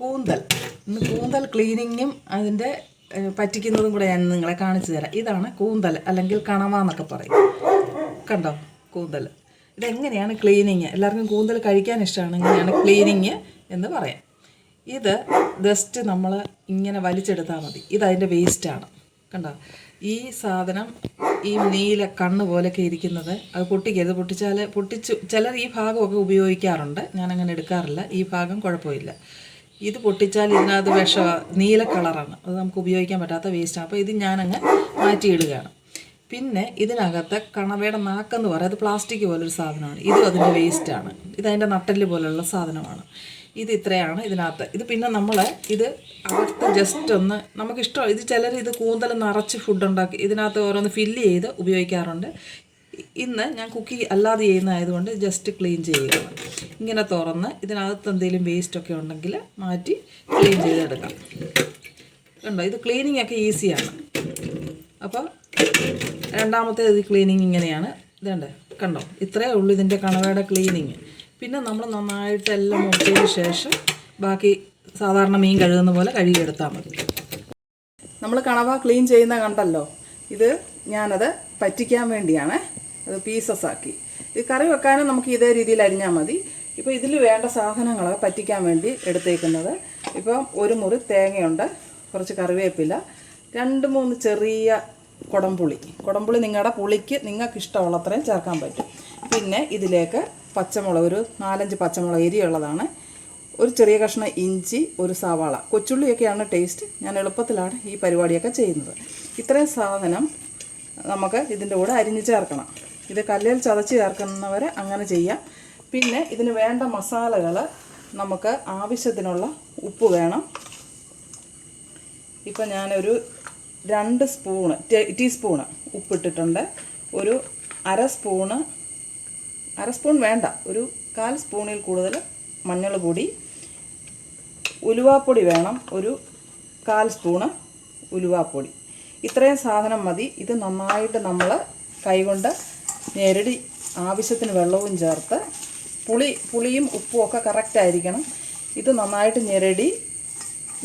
കൂന്തൽ. ഇന്ന് കൂന്തൽ ക്ലീനിങ്ങും അതിന്റെ പറ്റിക്കുന്നതും കൂടെ ഞാൻ നിങ്ങളെ കാണിച്ചു തരാം. ഇതാണ് കൂന്തൽ അല്ലെങ്കിൽ കണവ എന്നൊക്കെ പറയും. കണ്ടോ? കൂന്തൽ. ഇതെങ്ങനെയാണ് ക്ലീനിങ്? എല്ലാവർക്കും കൂന്തൽ കഴിക്കാൻ ഇഷ്ടമാണ്. ഇങ്ങനെയാണ് ക്ലീനിങ് എന്ന് പറയാം. ഇത് ജസ്റ്റ് നമ്മൾ ഇങ്ങനെ വലിച്ചെടുത്താൽ മതി. ഇത് അതിന്റെ വേസ്റ്റാണ് കണ്ടോ? ഈ സാധനം ഈ നീല കണ്ണ് പോലൊക്കെ ഇരിക്കുന്നത് അത് പൊട്ടിക്കരുത്. പൊട്ടിച്ചാൽ പൊട്ടിച്ചു ചിലർ ഈ ഭാഗമൊക്കെ ഉപയോഗിക്കാറുണ്ട്. ഞാനങ്ങനെ എടുക്കാറില്ല. ഈ ഭാഗം കുഴപ്പമില്ല. ഇത് പൊട്ടിച്ചാൽ ഇതിനകത്ത് വിഷ നീല കളറാണ്. അത് നമുക്ക് ഉപയോഗിക്കാൻ പറ്റാത്ത വേസ്റ്റാണ് അപ്പോൾ ഇത് ഞാനങ്ങ് മാറ്റിയിടുകയാണ്. പിന്നെ ഇതിനകത്ത് കണവയുടെ നാക്കെന്ന് പറയുന്നത് പ്ലാസ്റ്റിക് പോലൊരു സാധനമാണ്. ഇതും അതിന്റെ വേസ്റ്റാണ് ഇത് അതിന്റെ നട്ടൽ പോലുള്ള സാധനമാണ്. ഇത് ഇത്രയാണ് ഇതിനകത്ത്. ഇത് പിന്നെ നമ്മൾ ഇത് അകത്ത് ജസ്റ്റ് ഒന്ന് നമുക്കിഷ്ടം. ഇത് ചിലർ ഇത് കൂന്തൽ നിറച്ച് ഫുഡ് ഉണ്ടാക്കി ഇതിനകത്ത് ഓരോന്ന് ഫില്ല് ചെയ്ത് ഉപയോഗിക്കാറുണ്ട്. ഇന്ന് ഞാൻ കുക്കി അല്ലാതെ ചെയ്യുന്നതായതുകൊണ്ട് ജസ്റ്റ് ക്ലീൻ ചെയ്യുകയാണ് ഇങ്ങനെ തുറന്ന് ഇതിനകത്ത് എന്തെങ്കിലും വേസ്റ്റൊക്കെ ഉണ്ടെങ്കിൽ മാറ്റി ക്ലീൻ ചെയ്തെടുക്കാം. കണ്ടോ? ഇത് ക്ലീനിങ് ഒക്കെ ഈസിയാണ് അപ്പോൾ രണ്ടാമത്തെ ഇത് ക്ലീനിങ് ഇങ്ങനെയാണ്. ഇതുണ്ട് കണ്ടോ? ഇത്രയേ ഉള്ളൂ ഇതിന്റെ കണവയുടെ ക്ലീനിങ് പിന്നെ നമ്മൾ നന്നായിട്ട് എല്ലാം മുറിച്ചതിന് ശേഷം ബാക്കി സാധാരണ മീൻ കഴുകുന്ന പോലെ കഴുകിയെടുത്താൽ മതി. നമ്മൾ കണവ ക്ലീൻ ചെയ്യുന്ന കണ്ടല്ലോ? ഇത് ഞാനത് പറ്റിക്കാൻ വേണ്ടിയാണ് പീസസ് ആക്കി. ഇത് കറി വെക്കാനും നമുക്ക് ഇതേ രീതിയിൽ അരിഞ്ഞാൽ മതി. ഇപ്പോൾ ഇതിൽ വേണ്ട സാധനങ്ങൾ പറ്റിക്കാൻ വേണ്ടി എടുത്തേക്കുന്നത്. ഇപ്പം ഒരു മുറി തേങ്ങയുണ്ട് കുറച്ച് കറിവേപ്പില രണ്ട് മൂന്ന് ചെറിയ കുടംപുളി. കുടംപുളി നിങ്ങളുടെ പുളിക്ക് നിങ്ങൾക്ക് ഇഷ്ടമുള്ളത്രയും ചേർക്കാൻ പറ്റും. പിന്നെ ഇതിലേക്ക് പച്ചമുളക് ഒരു നാലഞ്ച് പച്ചമുളക് എരിയുള്ളതാണ്. ഒരു ചെറിയ കഷ്ണം ഇഞ്ചി ഒരു സവാള. കൊച്ചുള്ളിയൊക്കെയാണ് ടേസ്റ്റ് ഞാൻ എളുപ്പത്തിലാണ് ഈ പരിപാടിയൊക്കെ ചെയ്യുന്നത്. ഇത്രയും സാധനം നമുക്ക് ഇതിന്റെ കൂടെ അരിഞ്ഞ് ചേർക്കണം. ഇത് കല്ലിൽ ചതച്ച് ചേർക്കുന്നവർ അങ്ങനെ ചെയ്യാം. പിന്നെ ഇതിന് വേണ്ട മസാലകൾ നമുക്ക് ആവശ്യത്തിനുള്ള ഉപ്പ് വേണം. ഇപ്പം ഞാനൊരു രണ്ട് സ്പൂണ് ടീസ്പൂണ് ഉപ്പിട്ടിട്ടുണ്ട്. ഒരു അര സ്പൂണ് അര സ്പൂൺ വേണ്ട ഒരു കാൽ സ്പൂണിൽ കൂടുതൽ മഞ്ഞൾ പൊടി ഉലുവാപ്പൊടി വേണം ഒരു കാൽ സ്പൂണ് ഉലുവാപ്പൊടി. ഇത്രയും സാധനം മതി. ഇത് നന്നായിട്ട് നമ്മൾ കൈകൊണ്ട് ഞെരടി ആവശ്യത്തിന് വെള്ളവും ചേർത്ത് പുളി പുളിയും ഉപ്പും ഒക്കെ കറക്റ്റായിരിക്കണം ഇത് നന്നായിട്ട് ഞെരടി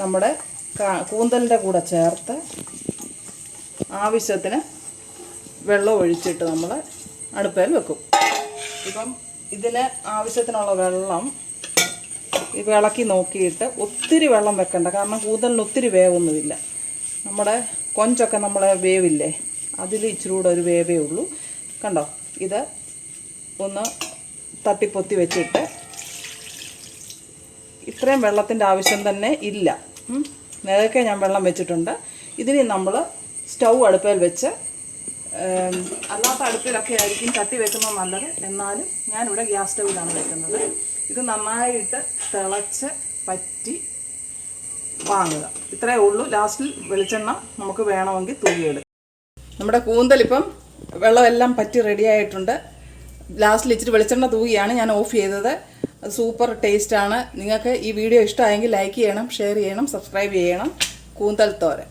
നമ്മുടെ കൂന്തലിന്റെ കൂടെ ചേർത്ത് ആവശ്യത്തിന് വെള്ളം ഒഴിച്ചിട്ട് നമ്മൾ അടുപ്പേൽ വെക്കും. ഇപ്പം ഇതിന് ആവശ്യത്തിനുള്ള വെള്ളം ഇളക്കി നോക്കിയിട്ട് ഒത്തിരി വെള്ളം വെക്കണ്ട. കാരണം കൂന്തലിന് ഒത്തിരി വേവൊന്നുമില്ല. നമ്മുടെ കൊഞ്ചൊക്കെ നമ്മളെ വേവില്ലേ? അതിൽ ഇച്ചിരി കൂടെ ഒരു വേവേ ഉള്ളൂ. കണ്ടോ? ഇത് ഒന്ന് തട്ടിപ്പൊത്തി വെച്ചിട്ട് ഇത്രയും വെള്ളത്തിന്റെ ആവശ്യം തന്നെ ഇല്ല. നേരത്തെ ഞാൻ വെള്ളം വെച്ചിട്ടുണ്ട്. ഇതിന് നമ്മൾ സ്റ്റൗ അടുപ്പിൽ വെച്ച് അല്ലാത്ത അടുപ്പിലൊക്കെ ആയിരിക്കും തട്ടി വെക്കുന്നത് നല്ലത്. എന്നാലും ഞാനിവിടെ ഗ്യാസ് സ്റ്റൗവിലാണ് വെക്കുന്നത്. ഇത് നന്നായിട്ട് തിളച്ച് പറ്റി വാങ്ങുക. ഇത്രയേ ഉള്ളൂ. ലാസ്റ്റിൽ വെളിച്ചെണ്ണ നമുക്ക് വേണമെങ്കിൽ തൂകിയെടുക്കാം നമ്മുടെ കൂന്തൽ ഇപ്പം വെള്ളമെല്ലാം പറ്റി റെഡിയായിട്ടുണ്ട് ലാസ്റ്റിൽ ഇച്ചിരി വെളിച്ചെണ്ണ തൂകിയാണ് ഞാൻ ഓഫ് ചെയ്തത്. സൂപ്പർ ടേസ്റ്റാണ് നിങ്ങൾക്ക് ഈ വീഡിയോ ഇഷ്ടമായെങ്കിൽ ലൈക്ക് ചെയ്യണം ഷെയർ ചെയ്യണം സബ്സ്ക്രൈബ് ചെയ്യണം. കൂന്തൽ തോരൻ.